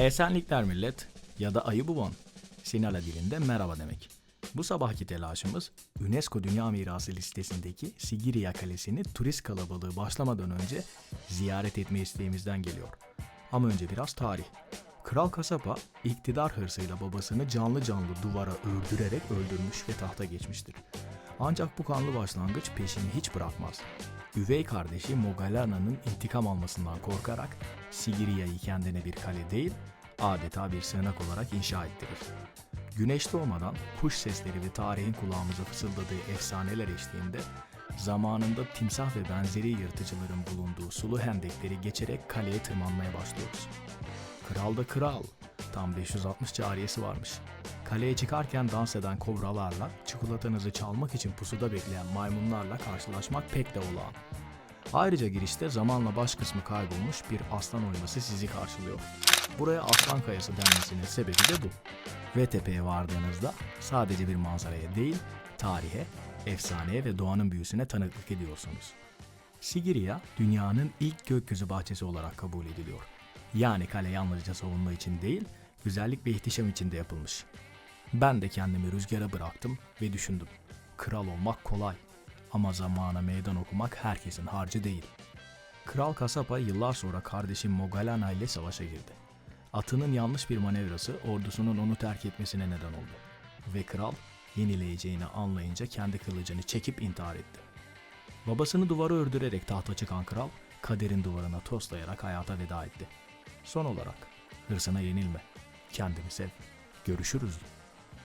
Esenlikler millet ya da ayı buban. Sinala dilinde merhaba demek. Bu sabahki telaşımız UNESCO Dünya Mirası listesindeki Sigiriya Kalesi'ni turist kalabalığı başlamadan önce ziyaret etme isteğimizden geliyor. Ama önce biraz tarih. Kral Kasapa iktidar hırsıyla babasını canlı canlı duvara öldürerek öldürmüş ve tahta geçmiştir. Ancak bu kanlı başlangıç peşini hiç bırakmaz. Üvey kardeşi Mogalana'nın intikam almasından korkarak Sigiriya'yı kendine bir kale değil, adeta bir sığınak olarak inşa ettirir. Güneş doğmadan kuş sesleri ve tarihin kulağımıza fısıldadığı efsaneler eşliğinde zamanında timsah ve benzeri yırtıcıların bulunduğu sulu hendekleri geçerek kaleye tırmanmaya başlıyoruz. Kral da kral. Tam 560 cariyesi varmış. Kaleye çıkarken dans eden kobralarla, çikolatanızı çalmak için pusuda bekleyen maymunlarla karşılaşmak pek de olağan. Ayrıca girişte zamanla baş kısmı kaybolmuş bir aslan oyması sizi karşılıyor. Buraya Aslan Kayası denmesinin sebebi de bu. Ve vardığınızda sadece bir manzaraya değil, tarihe, efsaneye ve doğanın büyüsüne tanıklık ediyorsunuz. Sigiriya, dünyanın ilk gökyüzü bahçesi olarak kabul ediliyor. Yani kale yalnızca savunma için değil, güzellik ve ihtişam için de yapılmış. Ben de kendimi rüzgara bıraktım ve düşündüm. Kral olmak kolay ama zamana meydan okumak herkesin harcı değil. Kral Kasapa yıllar sonra kardeşi Mogalana ile savaşa girdi. Atının yanlış bir manevrası ordusunun onu terk etmesine neden oldu. Ve kral yenileyeceğini anlayınca kendi kılıcını çekip intihar etti. Babasını duvara ördürerek tahta çıkan kral, kaderin duvarına toslayarak hayata veda etti. Son olarak, hırsına yenilme, kendini sev, görüşürüz.